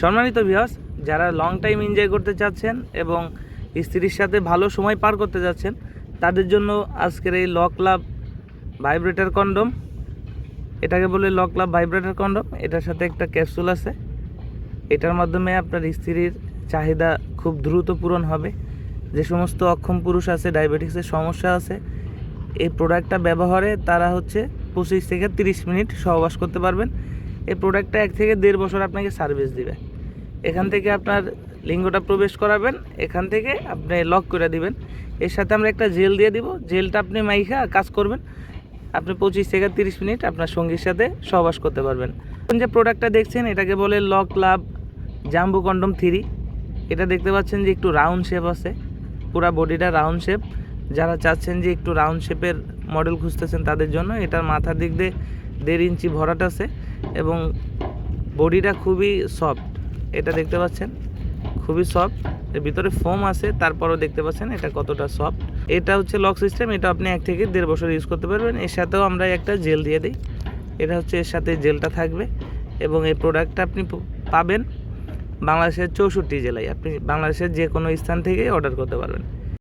সম্মানিত ভিউয়ার্স যারা long time enjoy করতে চাচ্ছেন এবং স্ত্রীর সাথে ভালো সময় পার করতে যাচ্ছেন, তাদের জন্য আজকের এই লক লাভ ভাইব্রেটার কন্ডম এটাকে বলে লক লাভ ভাইব্রেটার কন্ডম এটার সাথে একটা ক্যাপসুল আছে। এটার মাধ্যমে আপনার স্ত্রীর চাহিদা খুব দ্রুত পূরণ হবে। যে সমস্ত অক্ষম পুরুষ আছে ডায়াবেটিক্সের সমস্যা আছে, এই প্রোডাক্টটা ব্যবহারে তারা হচ্ছে পঁচিশ থেকে তিরিশ মিনিট সহবাস করতে পারবেন। এই প্রোডাক্টটা এক থেকে দেড় বছর আপনাকে সার্ভিস দিবে। এখান থেকে আপনার লিঙ্গটা প্রবেশ করাবেন, এখান থেকে আপনি লক করে দিবেন। এর সাথে আমরা একটা জেল দিয়ে দিব। জেলটা আপনি মাইখা কাজ করবেন। আপনি পঁচিশ থেকে তিরিশ মিনিট আপনার সঙ্গীর সাথে সহবাস করতে পারবেন। যে প্রোডাক্টটা দেখছেন, এটাকে বলে লক লাভ জাম্বু কন্ডম থ্রি এটা দেখতে পাচ্ছেন যে একটু রাউন্ড শেপ আছে। পুরা বডিটা রাউন্ড শেপ যারা চাচ্ছেন যে একটু রাউন্ড শেপের মডেল খুঁজতেছেন তাদের জন্য, এটার মাথার দিক দিয়ে দেড় ইঞ্চি ভরাট আছে এবং বডিটা খুবই সফট এটা দেখতে পাচ্ছেন, খুবই সফট এর ভিতরে ফোম আছে, তারপরও দেখতে পাচ্ছেন এটা কতটা সফট এটা হচ্ছে লক সিস্টেম এটা আপনি এক থেকে দেড় বছর ইউজ করতে পারবেন। এর সাথেও আমরা একটা জেল দিয়ে দিই। এটা হচ্ছে এর সাথে জেলটা থাকবে এবং এই প্রোডাক্টটা আপনি পাবেন বাংলাদেশের চৌষট্টি জেলায়। আপনি বাংলাদেশের যে কোনো স্থান থেকে অর্ডার করতে পারবেন।